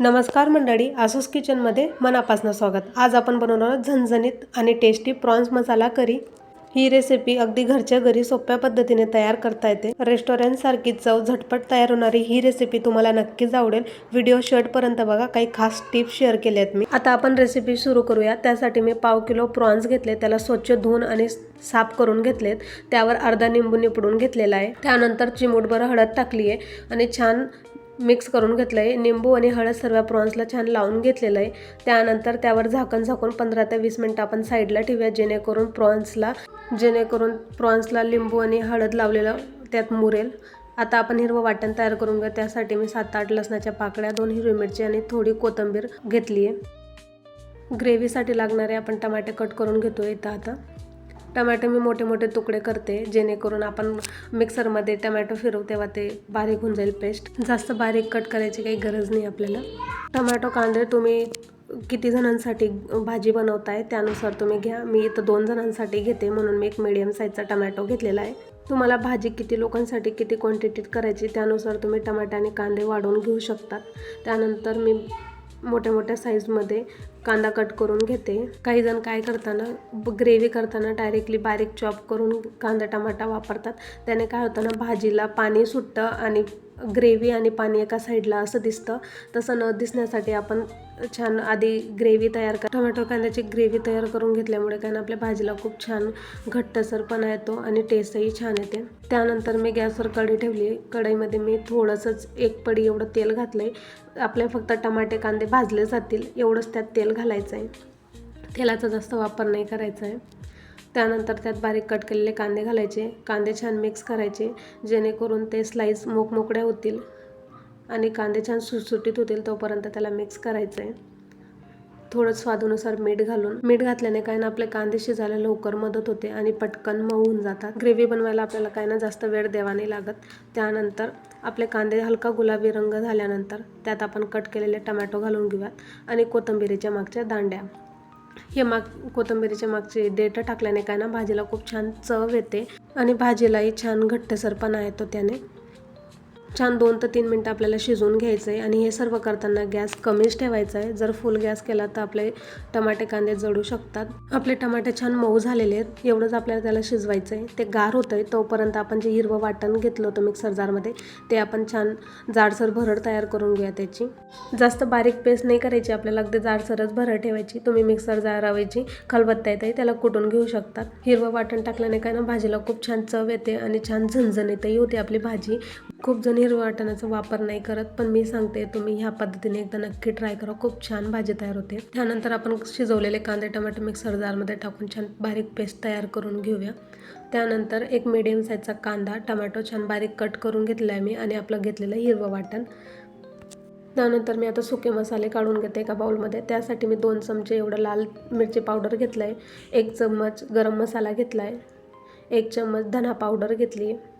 नमस्कार मंडळी आसूस किचनमध्ये मनापासून स्वागत. आज आपण बनवणार आहोत झणझणीत आणि टेस्टी प्रॉन्स मसाला करी. ही रेसिपी अगदी घरच्या घरी सोप्या पद्धतीने तयार करता येते. रेस्टॉरंटसारखी चव झटपट तयार होणारी ही रेसिपी तुम्हाला नक्कीच आवडेल. व्हिडिओ शेवटपर्यंत बघा काही खास टिप्स शेअर केले आहेत मी. आता आपण रेसिपी सुरू करूया. त्यासाठी मी पाव किलो प्रॉन्स घेतले त्याला स्वच्छ धुवून आणि साफ करून घेतलेत. त्यावर अर्धा निंबू निपडून घेतलेला आहे. त्यानंतर चिमूटभर हळद टाकली आहे आणि छान मिक्स करून घेतलं आहे निंबू आणि हळद सर्व प्रॉन्सला छान लावून घेतलेलं आहे त्यानंतर त्यावर झाकण झाकून पंधरा ते वीस मिनटं आपण साईडला ठेवूया जेणेकरून प्रॉन्सला जेणेकरून प्रॉन्सला लिंबू आणि हळद लावलेलं त्यात मुरेल. आता आपण हिरवं वाटण तयार करून घ्या त्यासाठी मी सात आठ लसणाच्या पाकळ्या दोन हिरवी मिरची आणि थोडी कोथिंबीर घेतली आहे ग्रेव्हीसाठी लागणारे आपण टमाटे कट करून घेतो इथं आता. टमॅटो मी मोठे मोठे तुकडे करते जेणेकरून आपण मिक्सरमध्ये टमॅटो फिरवू तेव्हा ते बारीक होऊन जाईल पेस्ट. जास्त बारीक कट करायची काही गरज नाही आपल्याला. टमॅटो कांदे तुम्ही किती जणांसाठी भाजी बनवताय त्यानुसार तुम्ही घ्या. मी इथं दोन जणांसाठी घेते म्हणून मी एक मिडियम साईजचा टमॅटो घेतलेला आहे. तुम्हाला भाजी किती लोकांसाठी किती क्वांटिटीत करायची त्यानुसार तुम्ही टमाटे आणि कांदे वाढवून घेऊ शकतात त्यानंतर मी मोठ्या मोठ्या साईजमध्ये कांदा कट करून घेते. काही जण काय करताना ग्रेव्ही करताना डायरेक्टली बारीक चॉप करून कांदा टमाटा वापरतात. त्याने काय होतं ना भाजीला पाणी सुटतं आणि ग्रेव्ही आणि पाणी एका साईडला असं दिसतं. तसं न दिसण्यासाठी आपण छान आधी ग्रेव्ही तयार कर टोमॅटो कांद्याची ग्रेव्ही तयार करून घेतल्यामुळे कारण आपल्या भाजीला खूप छान घट्टसरपणा येतो आणि टेस्टही छान येते. त्यानंतर मी गॅसवर कढई ठेवली. कढईमध्ये मी थोडंसंच एक पडी एवढं तेल घातलं आहे आपले फक्त टमाटे कांदे भाजले जातील. एवढंच त्यात तेल घालायचं आहे तेलाचा जास्त वापर नाही करायचा आहे त्यानंतर त्यात बारीक कट केलेले कांदे घालायचे. कांदे छान मिक्स करायचे. जेणेकरून ते स्लाईस मोकमोकड्या होतील आणि कांदे छान सुटसुटीत होतील तोपर्यंत त्याला मिक्स करायचं आहे थोडं स्वादानुसार मीठ घालून. मीठ घातल्याने काय ना आपले कांदे शिजायला लवकर मदत होते आणि पटकन मऊ होऊन जातात. ग्रेव्ही बनवायला आपल्याला काय ना जास्त वेळ द्यावा नाही लागत. त्यानंतर आपले कांदे हलका गुलाबी रंग झाल्यानंतर त्यात आपण कट केलेले टमॅटो घालून घेऊयात आणि कोथिंबिरीच्या मागच्या दांड्या. हे माग कोथिंबिरीच्या मागचे देठ टाकल्याने काय ना भाजीला खूप छान चव येते आणि भाजीलाही छान घट्टसरपणा येतो त्याने. छान दोन ते तीन मिनटं आपल्याला शिजवून घ्यायचं आहे आणि हे सर्व करताना गॅस कमीच ठेवायचा आहे जर फुल गॅस केला तर आपले टमाटे कांदे जळू शकतात. आपले टमाटे छान मऊ झालेले आहेत. एवढंच आपल्याला त्याला शिजवायचं आहे ते गार होतं आहे तोपर्यंत आपण जे हिरवं वाटण घेतलं होतं मिक्सर जारमध्ये ते आपण छान जाडसर भरड तयार करून घेऊया त्याची. जास्त बारीक पेस्ट नाही करायची. आपल्याला अगदी जाडसरच भरड ठेवायची. तुम्ही मिक्सर जारावायची खलबत्ता येते त्याला कुटून घेऊ शकतात. हिरवं वाटण टाकल्याने काय ना भाजीला खूप छान चव येते आणि छान झणझणीतही होते आपली भाजी. खूप जण हिरवं वाटणाचा वापर नाही करत पण मी सांगते तुम्ही ह्या पद्धतीने एकदा नक्की ट्राय करा. खूप छान भाजी तयार होते. त्यानंतर आपण शिजवलेले कांदे टमाटे मिक्सर जारमध्ये टाकून छान बारीक पेस्ट तयार करून घेऊया. त्यानंतर एक मिडियम साईजचा कांदा टमॅटो छान बारीक कट करून घेतला आहे मी आणि आपलं घेतलेलं हिरवं वाटण. त्यानंतर मी आता सुके मसाले काढून घेते एका बाउलमध्ये त्यासाठी मी दोन चमचे एवढं लाल मिरची पावडर घेतलं आहे एक चम्मच गरम मसाला घेतला आहे एक चम्मच धना पावडर घेतली. आहे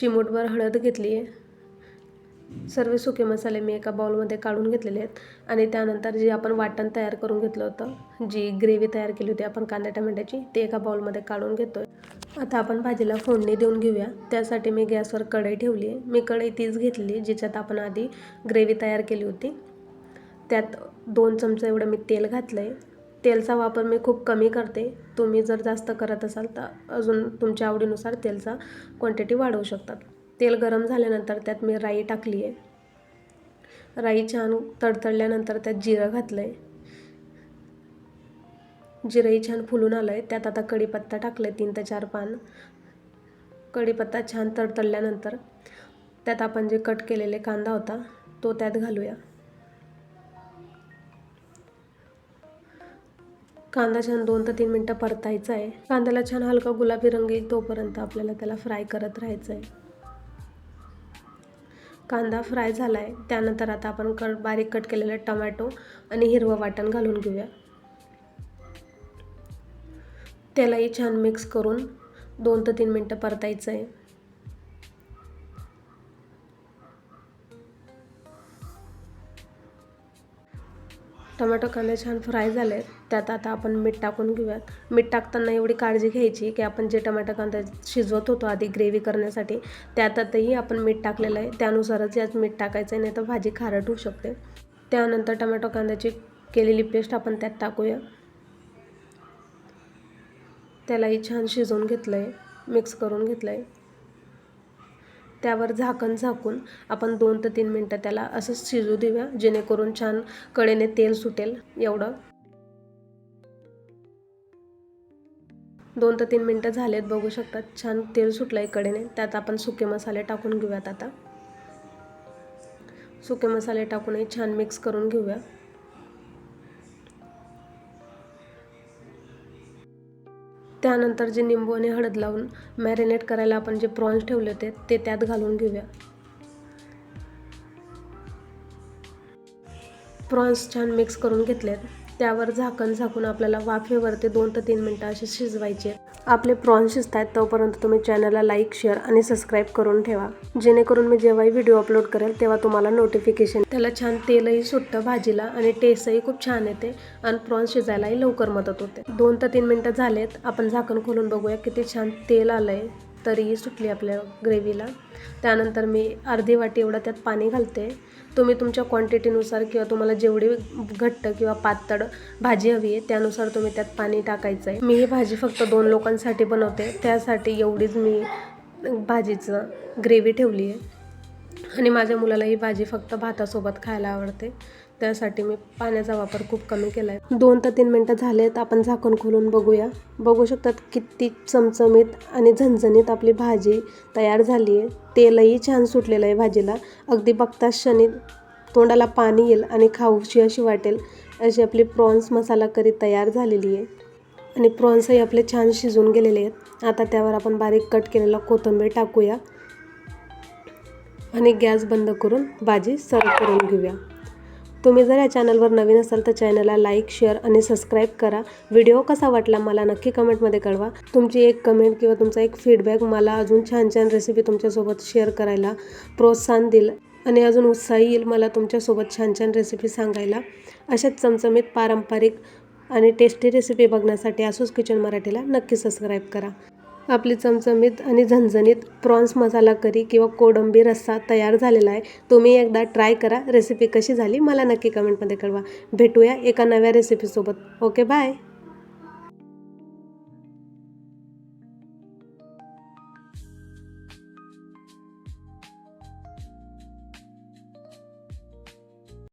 चिमूटभर हळद घेतली आहे सर्व सुके मसाले मी एका बाउलमध्ये काढून घेतलेले आहेत. आणि त्यानंतर जे आपण वाटण तयार करून घेतलं होतं जी ग्रेव्ही तयार केली होती आपण कांदा टमॅट्याची ते एका बाउलमध्ये काढून घेतो आहे आता आपण भाजीला फोडणी देऊन घेऊया. त्यासाठी मी गॅसवर कढई ठेवली आहे. मी कढई तीच घेतली जिच्यात आपण आधी ग्रेव्ही तयार केली होती. त्यात दोन चमचे एवढं मी तेल घातलं आहे तेलचा वापर मी खूप कमी करते. तुम्ही जर जास्त करत असाल तर अजून तुमच्या आवडीनुसार तेलचा क्वांटिटी वाढवू शकतात. तेल गरम झाल्यानंतर त्यात मी राई टाकली आहे राई छान तडतडल्यानंतर त्यात जिरं घातलं आहे जिरंही छान फुलून आलं आहे त्यात आता कढीपत्ता टाकलं आहे तीन ते चार पान. कढीपत्ता छान तडतडल्यानंतर त्यात आपण जे कट केलेले कांदा होता तो त्यात घालूया. कांदा छान दोन ते तीन मिनटं परतायचा आहे. कांद्याला छान हलका गुलाबी रंग येईल तोपर्यंत आपल्याला त्याला फ्राय करत राहायचं आहे. कांदा फ्राय झाला आहे त्यानंतर आता आपण कट बारीक कट केलेलं टमॅटो आणि हिरवं वाटण घालून घेऊया. त्यालाही छान मिक्स करून दोन ते तीन मिनटं परतायचं आहे. टोमॅटो कांदे छान फ्राय झाले त्यात आता आपण मीठ टाकून घेऊयात. मीठ टाकताना एवढी काळजी घ्यायची की आपण जे टोमॅटो कांदे शिजवत होतो आधी ग्रेव्ही करण्यासाठी त्यातही आपण मीठ टाकलेलं आहे. त्यानुसारच यात मीठ टाकायचं आहे नाही तर भाजी खारट होऊ शकते. त्यानंतर टोमॅटो कांद्याची केलेली पेस्ट आपण त्यात टाकूया. त्यालाही छान शिजवून घेतलं आहे मिक्स करून घेतलं आहे त्यावर झाकण झाकून आपण दोन ते तीन मिनटं त्याला असंच शिजू देऊया जेणेकरून छान कडेने तेल सुटेल एवढं. दोन ते तीन मिनटं झालेत बघू शकतात छान तेल सुटलं आहे कडेने. त्यात आपण सुके मसाले टाकून घेऊयात आता. सुके मसाले टाकूनही छान मिक्स करून घेऊया. त्यानंतर जे निंबू आणि हळद लावून मॅरिनेट करायला आपण जे प्रॉन्स ठेवले होते ते त्यात घालून घेऊया. प्रॉन्स छान मिक्स करून घेतलेत. त्यावर झाकण झाकून आपल्याला वाफेवरती दोन ते तीन मिनटं असे शिजवायचे. आपले प्रॉन्स शिजत आहेत तोपर्यंत तुम्ही चॅनलला लाईक शेअर आणि सबस्क्राईब करून ठेवा. जेणेकरून मी जेव्हाही व्हिडिओ अपलोड करेल तेव्हा तुम्हाला नोटिफिकेशन त्याला छान तेलही सुटतं भाजीला आणि टेस्टही खूप छान येते आणि प्रॉन्स शिजायलाही लवकर मदत होते. दोन ते तीन मिनटं झालेत आपण झाकण खोलून बघूया किती छान तेल आलं आहे तरीही सुटली आपल्या ग्रेव्हीला. त्यानंतर मी अर्धी वाटी एवढं त्यात पाणी घालते. तुम्ही तुमच्या क्वांटिटीनुसार किंवा तुम्हाला जेवढी घट्ट किंवा पातळ भाजी हवी आहे त्यानुसार तुम्ही त्यात पाणी टाकायचं आहे मी ही भाजी फक्त दोन लोकांसाठी बनवते. त्यासाठी एवढीच मी भाजीचं ग्रेव्ही ठेवली आहे आणि माझ्या मुलाला ही भाजी फक्त भातासोबत खायला आवडते. त्यासाठी मी पाण्याचा वापर खूप कमी केला आहे दोन ते तीन मिनटं झालेत आपण झाकण खोलून बघूया. बघू शकतात किती चमचमीत आणि झणझणीत आपली भाजी तयार झाली आहे तेलही छान सुटलेलं आहे भाजीला. अगदी बघताच क्षणी तोंडाला पाणी येईल आणि खाऊशी अशी वाटेल अशी आपली प्रॉन्स मसाला करी तयार झालेली आहे. आणि प्रॉन्सही आपले छान शिजून गेलेले आहेत. आता त्यावर आपण बारीक कट केलेला कोथिंबीर टाकूया. आणि गॅस बंद करून भाजी सर्व करून घेऊया. तुम्ही जर या चॅनलवर नवीन असाल तर चॅनलला लाईक शेअर आणि सबस्क्राईब करा. व्हिडिओ कसा वाटला मला नक्की कमेंटमध्ये कळवा. तुमची एक कमेंट किंवा तुमचा एक फीडबॅक मला अजून छान छान रेसिपी तुमच्यासोबत शेअर करायला प्रोत्साहन देईल आणि अजून उत्साही येईल मला तुमच्यासोबत छान छान रेसिपी सांगायला. अशाच चमचमीत पारंपरिक आणि टेस्टी रेसिपी बघण्यासाठी आसूस किचन मराठीला नक्की सबस्क्राईब करा. आपली चमचमीत आणि झणझणीत प्रॉन्स मसाला करी किंवा कोडंबी रस्सा तयार झालेला आहे. तुम्ही एकदा ट्राय करा. रेसिपी कशी झाली मला नक्की कमेंटमध्ये कळवा. भेटूया एका नव्या रेसिपीसोबत ओके बाय